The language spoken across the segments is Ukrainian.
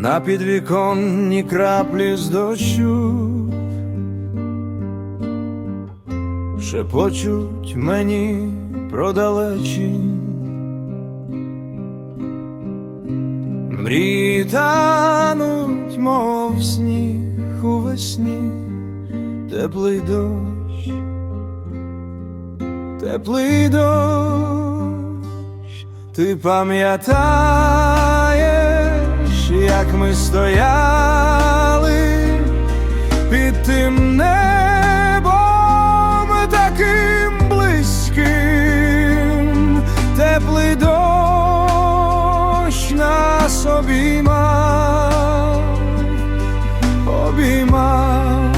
на підвіконні краплі з дощу, шепочуть мені про далечінь. Мрії тануть, мов сніг у весні, теплий дощ, теплий дощ, ти пам'ятаєш, як ми стояли під тим небом таким близьким, теплий дощ нас обіймав, обіймав.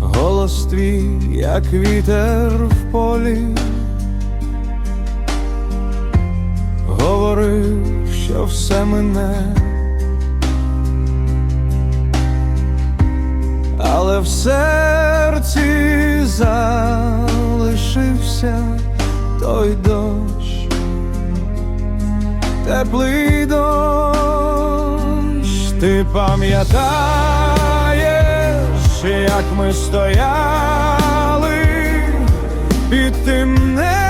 Голос твій, як вітер в полі, все мине, але в серці залишився той дощ, теплий дощ, ти пам'ятаєш, як ми стояли під тим небом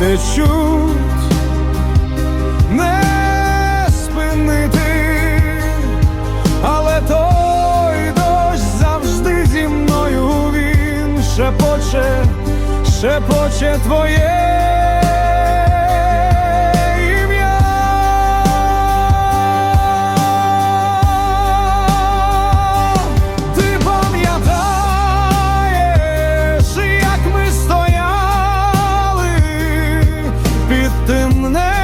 течуть. Не спинити, але той дощ завжди зі мною він шепоче, шепоче твоє ти мене